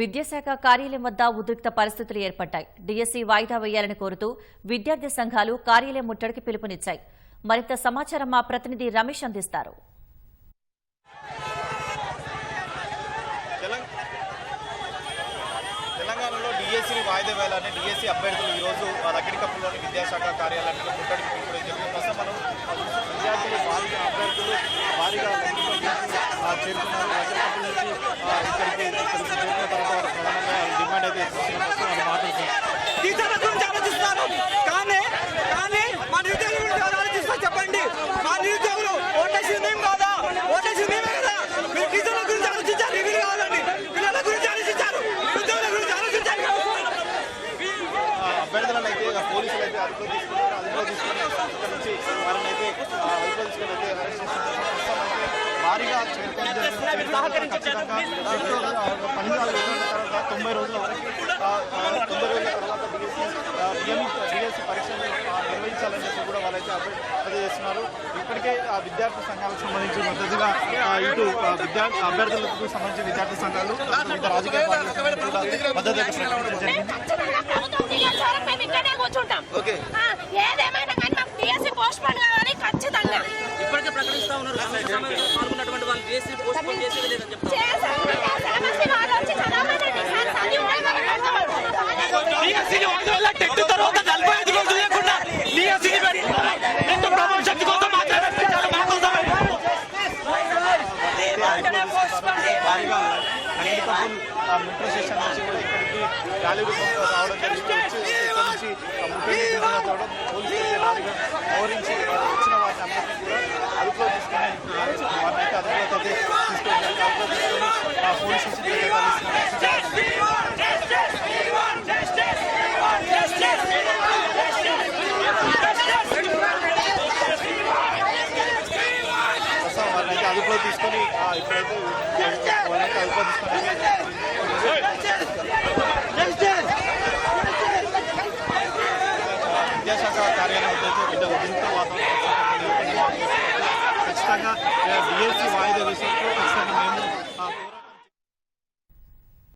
విద్యాశాఖ కార్యాలయం వద్ద ఉద్రిక్త పరిస్థితులు ఏర్పడ్డాయి. డీఎస్సీ వాయిదా వేయాలని కోరుతూ విద్యార్థి సంఘాలు కార్యాలయం ముట్టడికి పిలుపునిచ్చాయి. మరింత సమాచారం మా ప్రతినిధి రమేష్ అందిస్తారు. తెలంగాణలో డిఎస్సీని వాయిదా వేయాలని డిఎస్సీ అభ్యర్థులు ఈరోజు లక్కడికప్పులోని విద్యాశాఖ కార్యాలయానికి ముట్టడికి పిలుపునిచ్చారు. మనం ఇక్కడ నుంచి వారిని అయితే అదుపులో తీసుకుని అయితే అరెస్ట్ చేస్తున్నారు భారీగా తర్వాత తొంభై రోజుల వరకు తొంభై రోజుల తర్వాత డిఎస్సి పరీక్షలు నిర్వహించాలని చెప్పి కూడా వాళ్ళైతే అభ్య- అది చేస్తున్నారు ఇప్పటికే ఆ విద్యార్థి సంఘాలకు సంబంధించి మద్దతుగా ఇటు విద్యార్థి అభ్యర్థులకు సంబంధించి విద్యార్థి సంఘాలు వివిధ రాజకీయ కూడా మద్దతు ఏదేమైనా కానీ మాకు టీఎస్సీ పోస్ట్ పోన్ కావాలి ఖచ్చితంగా. ఇప్పటికే ప్రకటిస్తా ఉన్నారు. పాల్గొన్నటువంటి వాళ్ళు చేసి పోస్ట్ పోన్ చేసేది లేదని చెప్తారు చేసాం. చేసామని వాళ్ళు వచ్చి చదవమనండి. సార్, చదివి కూడా మనం కష్టపడతాం. టీఎస్సీని వల్ల టెట్ తర్వాత నలభై ఐదు రోజులు లేకుండా కోసం మా మెట్రో స్టేషన్ నుంచి కూడా ఇక్కడికి ర్యాలీ రూపంలో రావడం వారు వచ్చిన వారిని అందరినీ కూడా అదుపులో తీసుకుని వారిని అయితే అదుపులో అయితే తీసుకొని అదుపులో తీసుకొని ఆ పోలీస్ ప్రస్తుతం వారిని అయితే అదుపులో తీసుకొని ఆ, ఇప్పుడైతే వారిని అయితే అదుపులో తీసుకొని కార్యాలయం వద్ద